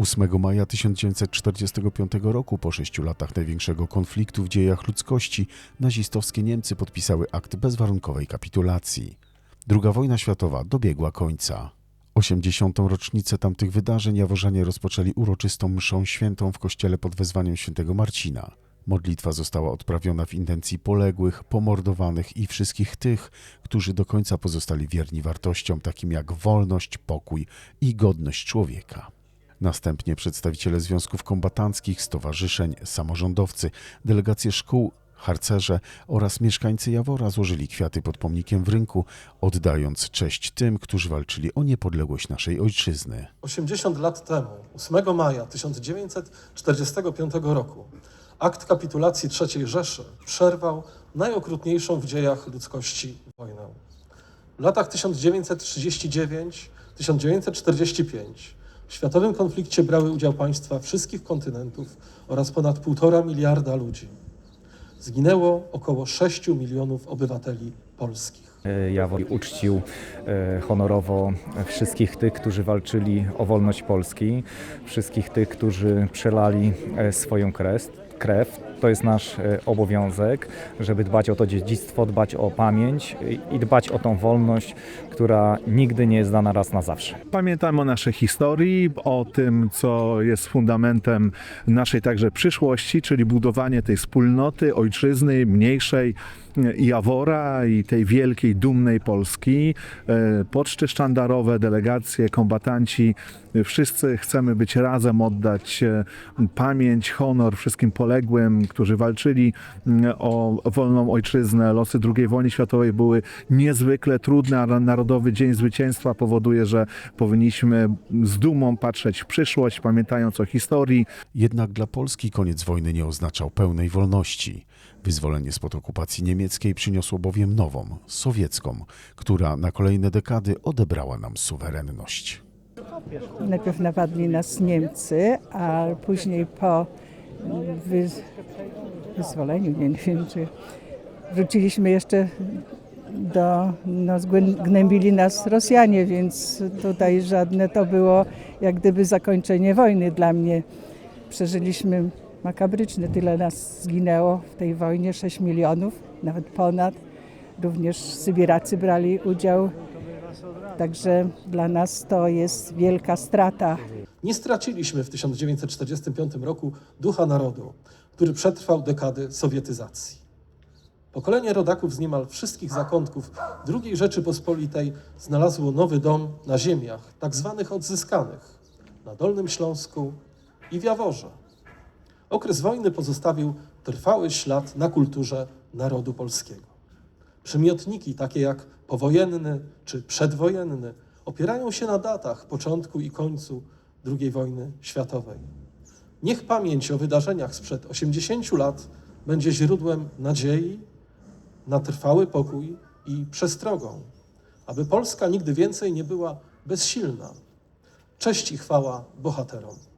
8 maja 1945 roku, po sześciu latach największego konfliktu w dziejach ludzkości, nazistowskie Niemcy podpisały akt bezwarunkowej kapitulacji. Druga wojna światowa dobiegła końca. 80. rocznicę tamtych wydarzeń Jaworzanie rozpoczęli uroczystą mszą świętą w kościele pod wezwaniem świętego Marcina. Modlitwa została odprawiona w intencji poległych, pomordowanych i wszystkich tych, którzy do końca pozostali wierni wartościom takim jak wolność, pokój i godność człowieka. Następnie przedstawiciele związków kombatanckich, stowarzyszeń, samorządowcy, delegacje szkół, harcerze oraz mieszkańcy Jawora złożyli kwiaty pod pomnikiem w rynku, oddając cześć tym, którzy walczyli o niepodległość naszej ojczyzny. 80 lat temu, 8 maja 1945 roku, akt kapitulacji III Rzeszy przerwał najokrutniejszą w dziejach ludzkości wojnę. W latach 1939-1945 w światowym konflikcie brały udział państwa wszystkich kontynentów oraz ponad 1,5 miliarda ludzi. Zginęło około 6 milionów obywateli polskich. Jawor uczcił e, honorowo wszystkich tych, którzy walczyli o wolność Polski, wszystkich tych, którzy przelali e, swoją krew. Krew. To jest nasz e, obowiązek, żeby dbać o to dziedzictwo, dbać o pamięć i- dbać o tą wolność, która nigdy nie jest dana raz na zawsze. Pamiętamy o naszej historii, o tym, co jest fundamentem naszej także przyszłości, czyli budowanie tej wspólnoty, ojczyzny, mniejszej Jawora i tej wielkiej, dumnej Polski. E, Poczty sztandarowe, delegacje, kombatanci, wszyscy chcemy być razem, oddać e, pamięć, honor wszystkim poległym, którzy walczyli mm, o wolną ojczyznę. Losy II wojny światowej były niezwykle trudne, a Narodowy Dzień Zwycięstwa powoduje, że powinniśmy z dumą patrzeć w przyszłość, pamiętając o historii, Jednak dla Polski koniec wojny nie oznaczał pełnej wolności. Wyzwolenie spod okupacji niemieckiej przyniosło bowiem nową, sowiecką, która na kolejne dekady odebrała nam suwerenność. Najpierw napadli nas Niemcy, a później po wy, wyzwoleniu, nie wiem czy wróciliśmy jeszcze do, no gnębili nas Rosjanie, więc tutaj żadne to było jak gdyby zakończenie wojny dla mnie. Przeżyliśmy makabryczne, tyle nas zginęło w tej wojnie, 6 milionów, nawet ponad. Również Sybiracy brali udział Także dla nas to jest wielka strata. Nie straciliśmy w 1945 roku ducha narodu, który przetrwał dekady sowietyzacji. Pokolenie rodaków z niemal wszystkich zakątków II Rzeczypospolitej znalazło nowy dom na ziemiach tak zwanych odzyskanych na Dolnym Śląsku i w Jaworze. Okres wojny pozostawił trwały ślad na kulturze narodu polskiego. Przymiotniki takie jak powojenny czy przedwojenny opierają się na datach początku i końcu II wojny światowej. Niech pamięć o wydarzeniach sprzed 80 lat będzie źródłem nadziei na trwały pokój i przestrogą, aby Polska nigdy więcej nie była bezsilna. Cześć i chwała bohaterom.